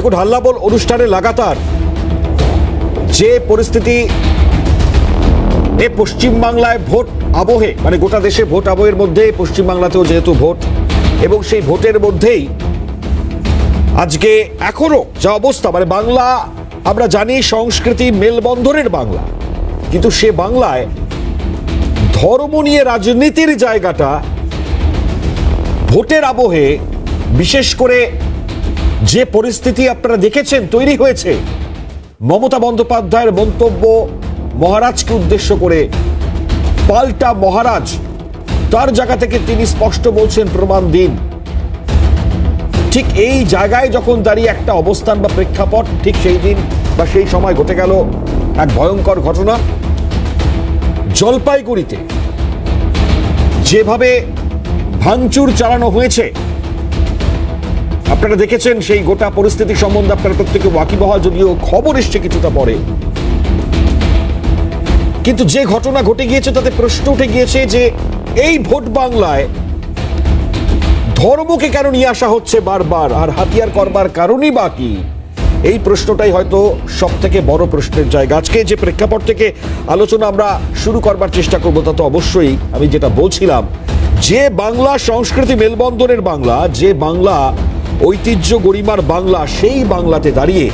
দেখুন, হাল্লাবোল অনুষ্ঠানে লাগাতার যে পরিস্থিতি এ পশ্চিমবাংলায় ভোট আবহে মানে গোটা দেশে ভোট আবহের মধ্যে, পশ্চিমবাংলাতেও যেহেতু ভোট, এবং সেই ভোটের মধ্যেই আজকে এখনও যা অবস্থা মানে বাংলা, আমরা জানি সংস্কৃতি মেলবন্ধনের বাংলা, কিন্তু সে বাংলায় ধর্ম নিয়ে রাজনীতির জায়গাটা ভোটের আবহে বিশেষ করে যে পরিস্থিতি আপনারা দেখেছেন তৈরি হয়েছে, মমতা বন্দ্যোপাধ্যায়ের মন্তব্য মহারাজকে উদ্দেশ্য করে পাল্টা মহারাজ, তার জায়গা থেকে তিনি স্পষ্ট বলছেন প্রমাণ দিন। ঠিক এই জায়গায় যখন দাঁড়িয়ে একটা অবস্থান বা প্রেক্ষাপট, ঠিক সেই দিন বা সেই সময় ঘটে গেল এক ভয়ঙ্কর ঘটনা। জলপাইগুড়িতে যেভাবে ভাঙচুর চালানো হয়েছে আপনারা দেখেছেন সেই গোটা পরিস্থিতি সম্বন্ধে আপনারা প্রত্যেকে ওয়াকিবহাল, যদিও খবর এসছে কিছুটা পরে। কিন্তু যে ঘটনা ঘটে গিয়েছে, তাতে প্রশ্ন উঠে গিয়েছে যে এই ভোট বাংলায় ধর্মকে কেন নিয়ে আসা হচ্ছে বারবার? আর হাতিয়ার করবার কারণই বাকি এই প্রশ্নটাই হয়তো সব থেকে বড় প্রশ্নের জায়গা। আজকে যে প্রেক্ষাপট থেকে আলোচনা আমরা শুরু করবার চেষ্টা করব, তা তো অবশ্যই আমি যেটা বলছিলাম, যে বাংলা সংস্কৃতি মেলবন্ধনের বাংলা, যে বাংলা ঐতিহ্য গরিমার বাংলা, সেই বাংলাতে দাঁড়িয়ে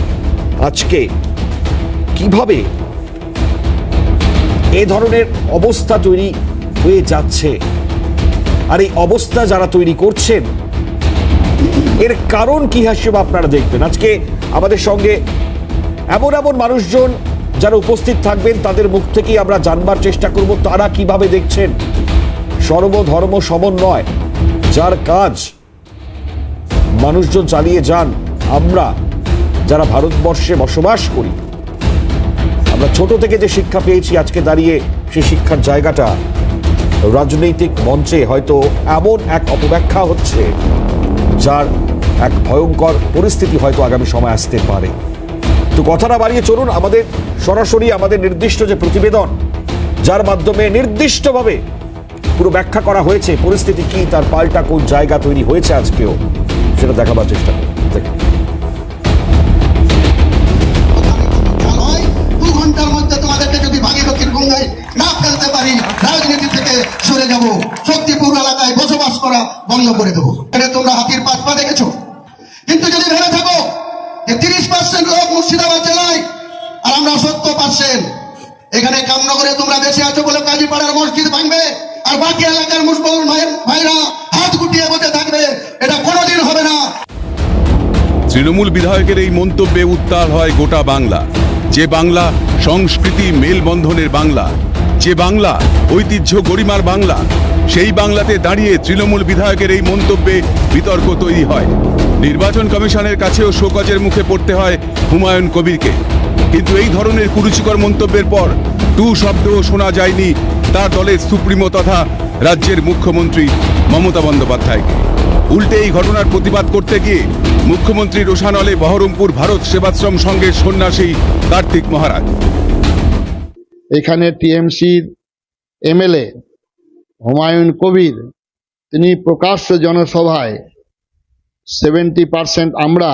আজকে কীভাবে এ ধরনের অবস্থা তৈরি হয়ে যাচ্ছে? আর এই অবস্থা যারা তৈরি করছেন, এর কারণ কি হিসেবে আপনারা দেখবেন? আজকে আমাদের সঙ্গে এমন এমন মানুষজন যারা উপস্থিত থাকবেন, তাদের মুখ থেকেই আমরা জানবার চেষ্টা করব তারা কীভাবে দেখছেন। সর্বধর্ম সমন্বয়, যার কাজ মানুষজন চালিয়ে যান। আমরা যারা ভারতবর্ষে বসবাস করি, আমরা ছোট থেকে যে শিক্ষা পেয়েছি, আজকে দাঁড়িয়ে সেই শিক্ষার জায়গাটা রাজনৈতিক মঞ্চে হয়তো এমন এক অপব্যাখ্যা হচ্ছে, যার এক ভয়ঙ্কর পরিস্থিতি হয়তো আগামী সময় আসতে পারে। তো কথাটা বাড়িয়ে চলুন, আমাদের সরাসরি আমাদের নির্দিষ্ট যে প্রতিবেদন, যার মাধ্যমে নির্দিষ্টভাবে পুরো ব্যাখ্যা করা হয়েছে, পরিস্থিতি কি, তার পাল্টা কোন জায়গা তৈরি হয়েছে আজকেও। সেটা দেখাবার চেষ্টা করুন দেখুন নয় দু ঘণ্টার মধ্যে তোমাদেরকে যদি ভাগীরথীর গঙ্গায় না ফেলতে পারি, রাজনীতি থেকে সরে এলাকায় বসবাস করা বন্ধ করে দেবো। তোমরা হাতির কিন্তু যদি থাকো তিরিশ পার্সেন্ট মুর্শিদাবাদ জেলায়, আর আমরা সত্তর পার্সেন্ট, এখানে কামনগরে তোমরা বেশি আছো বলে কাজীপাড়ার মসজিদ ভাঙবে আর বাকি এলাকার মুসলমান ভাইরা হাত গুটিয়ে বসে থাকবে, এটা কোনোদিন হবে না। তৃণমূল বিধায়কের এই মন্তব্যে উত্তাল হয় গোটা বাংলা। যে বাংলা সংস্কৃতি মেলবন্ধনের বাংলা, যে বাংলা ঐতিহ্য গরিমার বাংলা, সেই বাংলাতে দাঁড়িয়ে তৃণমূল বিধায়কের এই মন্তব্যে বিতর্ক তৈরি হয়। নির্বাচন কমিশনের কাছেও শোকজের মুখে পড়তে হয় হুমায়ুন কবিরকে। কিন্তু এই ধরনের কুরুচিকর মন্তব্যের পর টু শব্দও শোনা যায়নি তার দলের সুপ্রিমো তথা রাজ্যের মুখ্যমন্ত্রী মমতা বন্দ্যোপাধ্যায়কে। উল্টে এই ঘটনার প্রতিবাদ করতে গিয়ে মুখ্যমন্ত্রী রোশানলে বহরমপুর ভারত সেবাশ্রম সঙ্গে সন্ন্যাসী কার্তিক মহারাজ। এখানে টিএমসির এমএলএ হুমায়ুন কবির, তিনি প্রকাশ্য জনসভায় সেভেন্টি পার্সেন্ট আমরা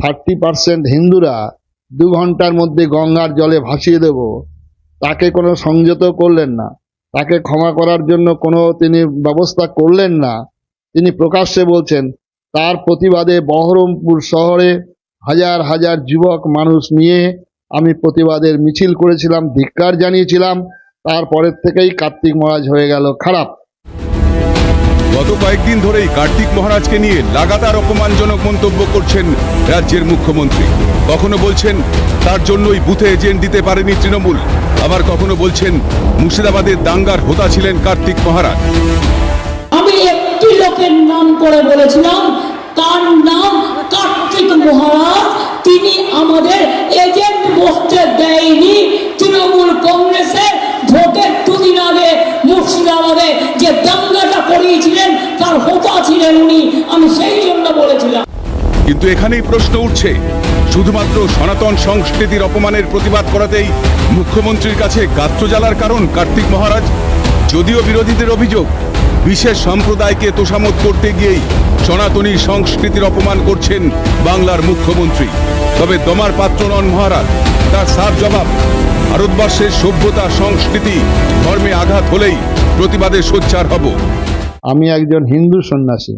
থার্টি পার্সেন্ট হিন্দুরা, দু ঘণ্টার মধ্যে গঙ্গার জলে ভাসিয়ে দেব। তাকে কোনো সংযত করলেন না। তাকে ক্ষমা করার জন্য কোনো তিনি ব্যবস্থা করলেন না। তিনি প্রকাশ্যে বলছেন, তার প্রতিবাদে বহরমপুর শহরে হাজার হাজার যুবক মানুষ নিয়ে আমি প্রতিবাদের মিছিল করেছিলাম, ধিক্কার জানিয়েছিলাম। তারপরের থেকেই কার্তিক মহারাজ হয়ে গেল খারাপ। গত কয়েকদিন ধরেই কার্তিক মহারাজকে নিয়ে লাগাতার অপমানজনক মন্তব্য করছেন রাজ্যের মুখ্যমন্ত্রী। কখনো বলছেন, তার জন্যই বুথে এজেন্ট দিতে পারেনি তৃণমূল। আবার কখনো বলছেন মুর্শিদাবাদের দাঙ্গার হোতা ছিলেন কার্তিক মহারাজ। আমি একটি লোকের নাম করে বলেছিলাম, তার নাম কার্তিক মহারাজ। তিনি আমাদের এজেন্ট বসতে দেয়নি। ছিলেন উনি, আমি সেই জন্য বলেছিলাম। কিন্তু এখানেই প্রশ্ন উঠছে, শুধুমাত্র সনাতন সংস্কৃতির অপমানের প্রতিবাদ করাতেই মুখ্যমন্ত্রীর কাছে গাত্র জ্বালার কারণ কার্তিক মহারাজ? যদিও বিরোধীদের অভিযোগ, বিশেষ সম্প্রদায়কে তোষামত করতে গিয়েই সনাতনী সংস্কৃতির অপমান করছেন বাংলার মুখ্যমন্ত্রী। তবে দমার পাত্র নন মহারাজ, তার সাফ জবাব, ভারতবর্ষের সভ্যতা সংস্কৃতি ধর্মে আঘাত হলেই প্রতিবাদে সোচ্চার হব। আমি একজন হিন্দু সন্ন্যাসী।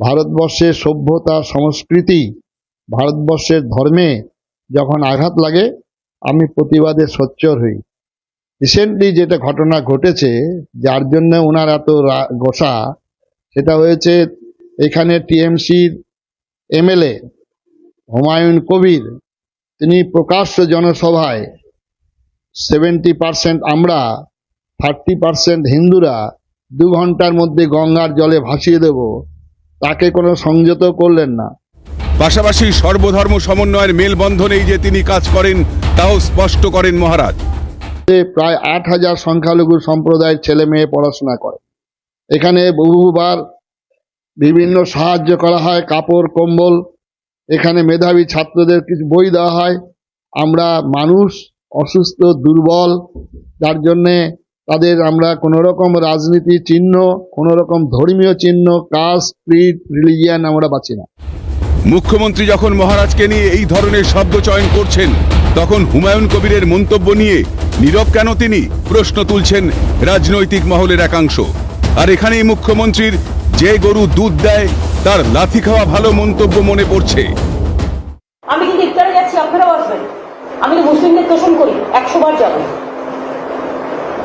ভারতবর্ষের সভ্যতা, সংস্কৃতি, ভারতবর্ষের ধর্মে যখন আঘাত লাগে, আমি প্রতিবাদে সোচ্চর হই। রিসেন্টলি যেটা ঘটনা ঘটেছে, যার জন্য ওনার এত গোসা, সেটা হয়েছে এখানে টিএমসির এমএলএ হুমায়ুন কবির। তিনি প্রকাশ্য জনসভায় সেভেন্টি পার্সেন্ট আমরা থার্টি পার্সেন্ট হিন্দুরা দু ঘণ্টার মধ্যে গঙ্গার জলে ভাসিয়ে দেব। তাকে কোনো সংযত করলেন না। পাশাপাশি সর্বধর্ম সমন্বয়ের মেলবন্ধনেই যে তিনি কাজ করেন তাও স্পষ্ট করেন মহারাজ। প্রায় আট হাজার সংখ্যালঘু সম্প্রদায়ের ছেলে মেয়ে পড়াশোনা করে। এখানে বহুবার বিভিন্ন সাহায্য করা হয় কাপড় কম্বল এখানে মেধাবী ছাত্রদের কিছু বই দেওয়া হয়। আমরা মানুষ অসুস্থ দুর্বল যার জন্যে তাদের আমরা কোনো রকম রাজনীতি চিহ্ন কোনো রকম ধর্মীয় চিহ্ন কাস্ট ক্রিড রিলিজিয়ান আমরা বাঁচি না। মুখ্যমন্ত্রী যখন মহারাজকে নিয়ে এই ধরনের শব্দ চয়ন করছেন তখন হুমায়ুন কবিরের মন্তব্য নিয়ে নীরব কেন তিনি? প্রশ্ন তুলছেন রাজনৈতিক মহলের একাংশ। আর এখানেই মুখ্যমন্ত্রীর যে গরু দুধ দেয় তার লাথি খাওয়া ভালো মন্তব্য মনে পড়ছে। আমি কিন্তু ইফতারে যাচ্ছি আপনারাও আসবেন আমি তো মুসলিমদের তোষণ করি একশো বার যাব।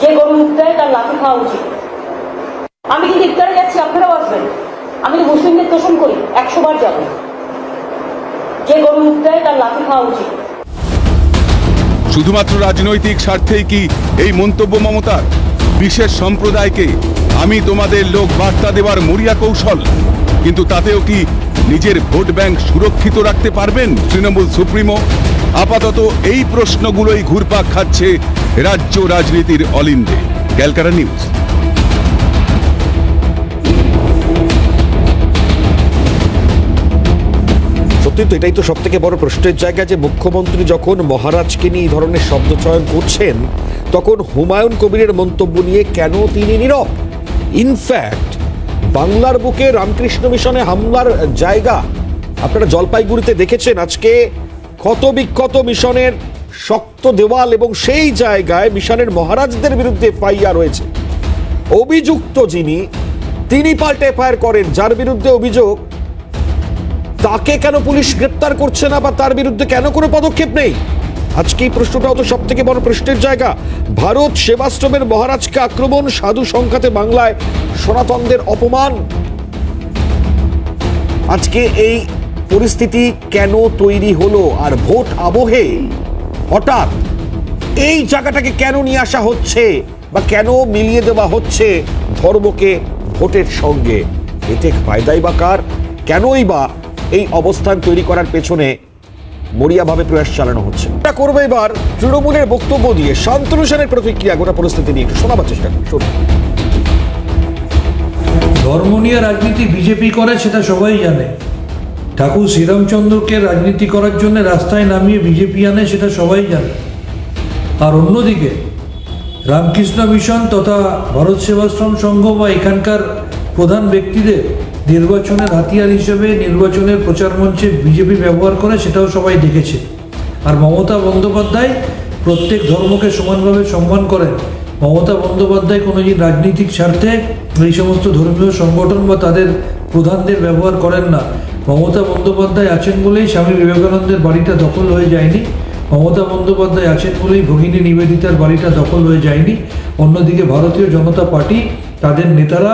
যে গরু দেয় তার লাঠি খাওয়া উচিত। আমি কিন্তু ইফতারে যাচ্ছি, আপনারাও আসবেন। আমি তো মুসলিমদের তোষণ করি, একশো বার যাব। যে গরু দেয় তার লাঠি খাওয়া উচিত। শুধুমাত্র রাজনৈতিক স্বার্থেই কি এই মন্তব্য মমতার? বিশেষ সম্প্রদায়কে আমি তোমাদের লোক বার্তা দেওয়ার মরিয়া কৌশল, কিন্তু তাতেও কি নিজের ভোট ব্যাংক সুরক্ষিত রাখতে পারবেন তৃণমূল সুপ্রিমো? আপাতত এই প্রশ্নগুলোই ঘুরপাক খাচ্ছে রাজ্য রাজনীতির অলিন্দে। ক্যালকাটা নিউজ। সত্যি তো এটাই তো সব থেকে বড় প্রশ্নের জায়গা যে মুখ্যমন্ত্রী যখন মহারাজকে নিয়ে এই ধরনের শব্দ চয়ন করছেন, তখন হুমায়ুন কবিরের মন্তব্য নিয়ে কেন তিনি নীরব? ইনফ্যাক্ট বাংলার বুকে রামকৃষ্ণ মিশনে হামলার জায়গা, আপনারা জলপাইগুড়িতে দেখেছেন আজকে ক্ষত বিক্ষত মিশনের শক্ত দেওয়াল এবং সেই জায়গায় মিশনের মহারাজদের বিরুদ্ধে ফাইয়া রয়েছে। অভিযুক্ত যিনি, তিনি পাল্টে এফআইআর করেন, যার বিরুদ্ধে অভিযোগ। তাকে কেন পুলিশ গ্রেপ্তার করছে না বা তার বিরুদ্ধে কেন কোনো পদক্ষেপ নেই? আজকে এই প্রশ্নটাও তো সব থেকে বড় প্রশ্নের জায়গা। ভারত সেবাশ্রমের মহারাজকে আক্রমণ, সাধু সংখ্যাতে বাংলায় সনাতনদের অপমান। আজকে এই পরিস্থিতি কেন তৈরি হলো আর ভোট আবহে? হঠাৎ এই জায়গাটাকে কেন নিয়ে আসা হচ্ছে বা কেন মিলিয়ে দেওয়া হচ্ছে ধর্মকে ভোটের সঙ্গে? এতে ফায়দাই বা কার? কেনই বা এই অবস্থান তৈরি করার পেছনে মরিয়াভাবে প্রয়াস চালানো হচ্ছে? এটা করবে এবার তৃণমূলের বক্তব্য দিয়ে শান্তনু সেনের প্রতিক্রিয়া, গোটা পরিস্থিতি নিয়ে একটু শোনাবার চেষ্টা করি। ধর্ম নিয়ে রাজনীতি বিজেপি করে, সেটা সবাই জানে। ঠাকুর শ্রীরামচন্দ্রকে রাজনীতি করার জন্য রাস্তায় নামিয়ে বিজেপি আনে সেটা সবাই জানে। আর অন্যদিকে, রামকৃষ্ণ মিশন তথা ভারত সেবাশ্রম সংঘ বা এখানকার প্রধান ব্যক্তিদের নির্বাচনের হাতিয়ার হিসেবে নির্বাচনের প্রচার মঞ্চে বিজেপি ব্যবহার করে সেটাও সবাই দেখেছে। আর মমতা বন্দ্যোপাধ্যায় প্রত্যেক ধর্মকে সমানভাবে সম্মান করেন। মমতা বন্দ্যোপাধ্যায় কোনো রাজনৈতিক স্বার্থে এই সমস্ত ধর্মীয় সংগঠন বা তাদের প্রধানদের ব্যবহার করেন না। মমতা বন্দ্যোপাধ্যায় আছেন বলেই স্বামী বিবেকানন্দের বাড়িটা দখল হয়ে যায়নি। মমতা বন্দ্যোপাধ্যায় আছেন বলেই ভগিনী নিবেদিতার বাড়িটা দখল হয়ে যায়নি। অন্যদিকে ভারতীয় জনতা পার্টি, তাদের নেতারা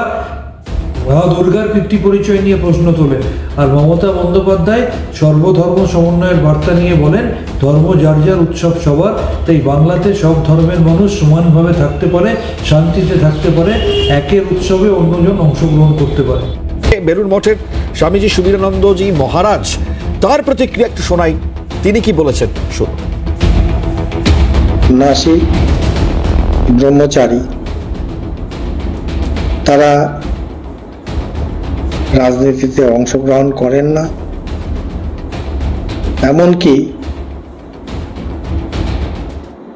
মা দুর্গার পিতৃ পরিচয় নিয়ে প্রশ্ন তোলেন। আর মমতা বন্দ্যোপাধ্যায় সর্বধর্ম সমন্বয়ের বার্তা নিয়ে বলেন, ধর্ম যার যার উৎসব সবার, তাই বাংলাতে সব ধর্মের মানুষ সমানভাবে থাকতে পারে, শান্তিতে থাকতে পারে, একের উৎসবে অন্যজন অংশগ্রহণ করতে পারে। বেলুর মঠের স্বামীজি সুবীরানন্দজি মহারাজ, তার প্রতিক্রিয়া একটু শোনাই। তিনি কি বলেছেন? শুনুন। নাসিক ব্রহ্মচারী, তারা রাজনীতিতে অংশগ্রহণ করেন না। এমনকি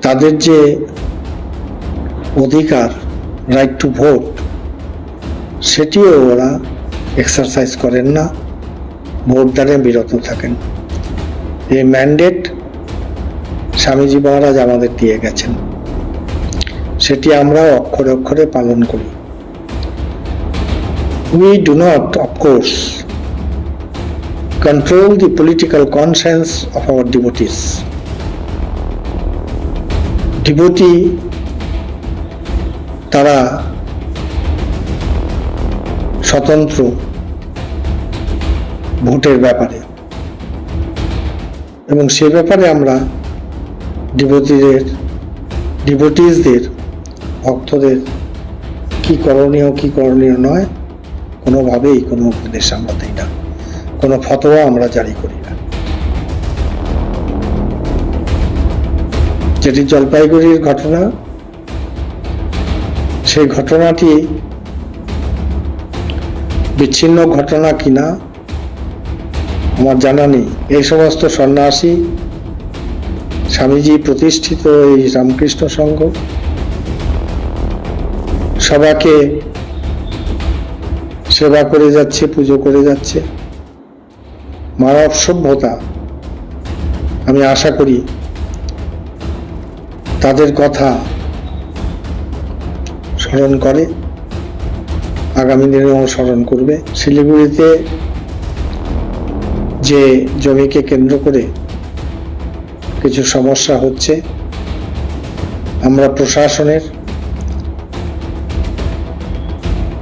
তাদের যে অধিকার রাইট টু ভোট সেটিও ওরা এক্সারসাইজ করেন না ভোটদানে বিরত থাকেন। এই ম্যান্ডেট স্বামীজি মহারাজ আমাদের দিয়ে গেছেন। সেটি আমরা অক্ষরে অক্ষরে পালন করি। We do not of course control the political conscience of our devotees. Devotee, তারা স্বতন্ত্র ভোটের ব্যাপারে। এবং সে ব্যাপারে আমরা ডিভোটিদের ডিভোটিসদের ভক্তদের কি করণীয় কি করণীয় নয়, কোনোভাবেই কোনো উপদেশ আমরা দিই না। কোনো ফতোয়া আমরা জারি করি না। যেটি জলপাইগুড়ির ঘটনা, সেই ঘটনাটি বিচ্ছিন্ন ঘটনা কিনা আমার জানা নেই। এই সমস্ত সন্ন্যাসী স্বামীজি প্রতিষ্ঠিত এই রামকৃষ্ণ সংঘ। সবাকে সেবা করে যাচ্ছে, পুজো করে যাচ্ছে। মানব সভ্যতা, আমি আশা করি তাদের কথা স্মরণ করে। আগামী দিনে অনুসরণ করবে। শিলিগুড়িতে যে জমিকে কেন্দ্র করে কিছু সমস্যা হচ্ছে, আমরা প্রশাসনের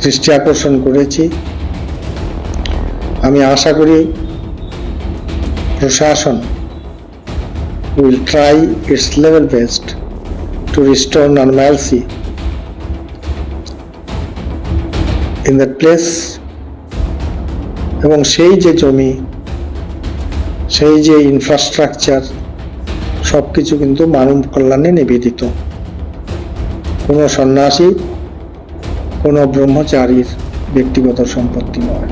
দৃষ্টি আকর্ষণ করেছি। আমি আশা করি প্রশাসন will try its level best to restore normalcy in that place এবং সেই যে জমি, সেই যে ইনফ্রাস্ট্রাকচার সব কিছু কিন্তু মানব কল্যাণে নিবেদিত। কোনো সন্ন্যাসী, কোনো ব্রহ্মচারীর ব্যক্তিগত সম্পত্তি নয়।